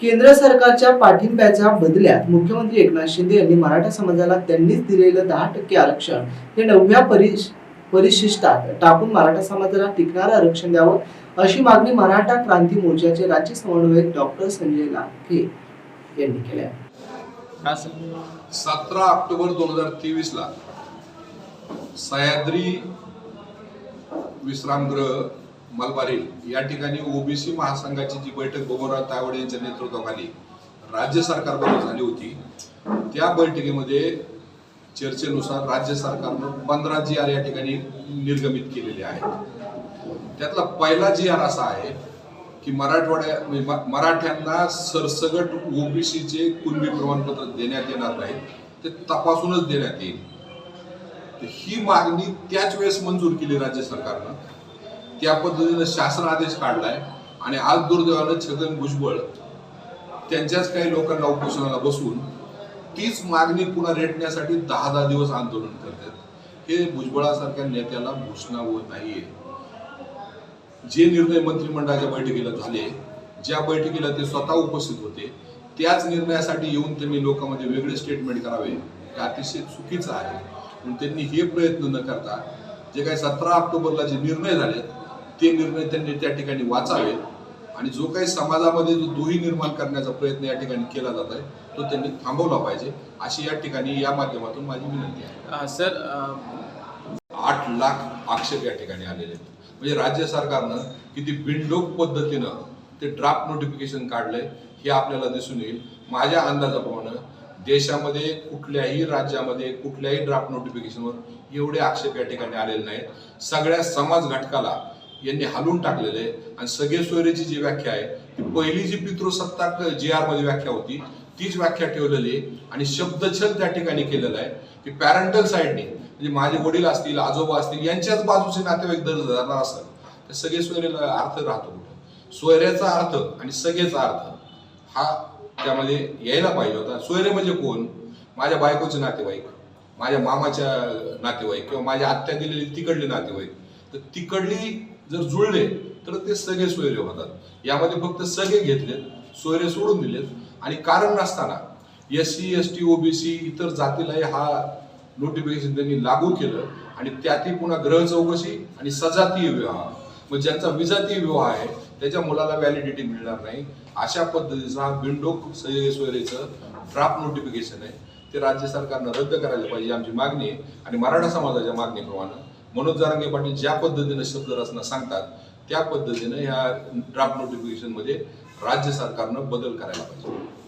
केंद्र सरकारच्या पाठिंब्याच्या बदल्यात मुख्यमंत्री एकनाथ शिंदे यांनी मराठा समाजाला त्यांनीच दिलेलं दहा टक्के आरक्षण हे नवव्या परिश परिशिष्टात टाकून मराठा समाजाला टिकणारं आरक्षण द्यावं अशी मागणी मराठा क्रांती मोर्चाचे राज्य समन्वयक डॉक्टर संजय लाखे यांनी केली आहे. सर. सतरा ऑक्टोबर दोन हजार तेवीस ला सह्याद्री विश्रामगृह मलबारी या ठिकाणी ओबीसी महासंघाची जी बैठक बबनराव तावडे यांच्या नेतृत्वाखाली राज्य सरकारबरोबर झाली होती त्या बैठकीमध्ये चर्चेनुसार राज्य सरकारनं पंधरा जी आर या ठिकाणी निर्गमित केलेले आहेत. त्यातला पहिला जी आर असा आहे की मराठवाड्या म्हणजे मराठ्यांना सरसगट ओबीसीचे कुणबी प्रमाणपत्र देण्यात येणार नाही ते तपासूनच देण्यात येईल. ही मागणी त्याच वेळेस मंजूर केली राज्य सरकारनं. त्या पद्धतीनं शासन आदेश काढलाय आणि आज दुर्दैवानं छगन भुजबळ त्यांच्याच काही लोकांना उपोषणाला बसवून तीच मागणी पुन्हा रेटण्यासाठी दहा दहा दिवस आंदोलन करतात. हे भुजबळासारख्या नेत्याला घोषणा होत नाहीये. जे निर्णय मंत्रिमंडळाच्या बैठकीला झाले ज्या बैठकीला ते स्वतः उपस्थित होते त्याच निर्णयासाठी येऊन त्यांनी लोकांमध्ये वेगळे स्टेटमेंट करावे हे अतिशय चुकीचं आहे. म्हणून त्यांनी हे प्रयत्न न करता जे काही सतरा ऑक्टोबरला जे निर्णय झाले ते निर्णय त्यांनी त्या ठिकाणी वाचावे. आणि जो काही समाजामध्ये जो दुही निर्माण करण्याचा प्रयत्न या ठिकाणी केला जात आहे तो त्यांनी थांबवला पाहिजे अशी या ठिकाणी या माध्यमातून माझी विनंती आहे. सर आठ लाख आक्षेप या ठिकाणी आलेले आहेत. म्हणजे राज्य सरकारनं किती बिनडोक पद्धतीनं ते ड्राफ्ट नोटिफिकेशन काढलंय हे आपल्याला दिसून येईल. माझ्या अंदाजाप्रमाणे देशामध्ये कुठल्याही राज्यामध्ये कुठल्याही ड्राफ्ट नोटिफिकेशनवर एवढे आक्षेप या ठिकाणी आलेले नाहीत. सगळ्या समाज घटकाला यांनी हलवून टाकलेले आहे. आणि सगळे सोयरेची जी व्याख्या आहे ती पहिली जी पितृसत्ताक जी आरमध्ये व्याख्या होती तीच व्याख्या ठेवलेली आहे. आणि शब्दछल त्या ठिकाणी केलेला आहे की पॅरेंटल साईडने म्हणजे माझे वडील असतील आजोबा असतील यांच्याच बाजूचे नातेवाईक दर धरणार असेल. तर सगळे सोयरेला अर्थ राहतो कुठं? सोयऱ्याचा अर्थ आणि सगळेचा अर्थ हा त्यामध्ये यायला पाहिजे होता. सोयरे म्हणजे कोण? माझ्या बायकोचे नातेवाईक माझ्या मामाच्या नातेवाईक किंवा माझ्या आत्या दिलेली तिकडले नातेवाईक. तर तिकडली जर जुळले तर ते सगळे सोयरे होतात. यामध्ये फक्त सगळे घेतलेत सोयरे सोडून दिलेत. आणि कारण नसताना S C S T OBC इतर जातीलाही हा नोटिफिकेशन त्यांनी लागू केलं. आणि त्यातही पुन्हा ग्रह चौकशी आणि सजातीय विवाह. मग ज्यांचा विजातीय विवाह आहे त्याच्या मुलाला व्हॅलिडिटी मिळणार नाही. अशा पद्धतीचा हा बिंडोक सोयरेचं ड्राफ्ट नोटिफिकेशन आहे. ते राज्य सरकारनं रद्द करायला पाहिजे आमची मागणी आहे. आणि मराठा समाजाच्या मागणीप्रमाणे मनोजदारांगे पाटील ज्या पद्धतीनं शब्द रचना सांगतात त्या पद्धतीनं ह्या ड्राफ्ट नोटिफिकेशनमध्ये राज्य सरकारनं बदल करायला पाहिजे.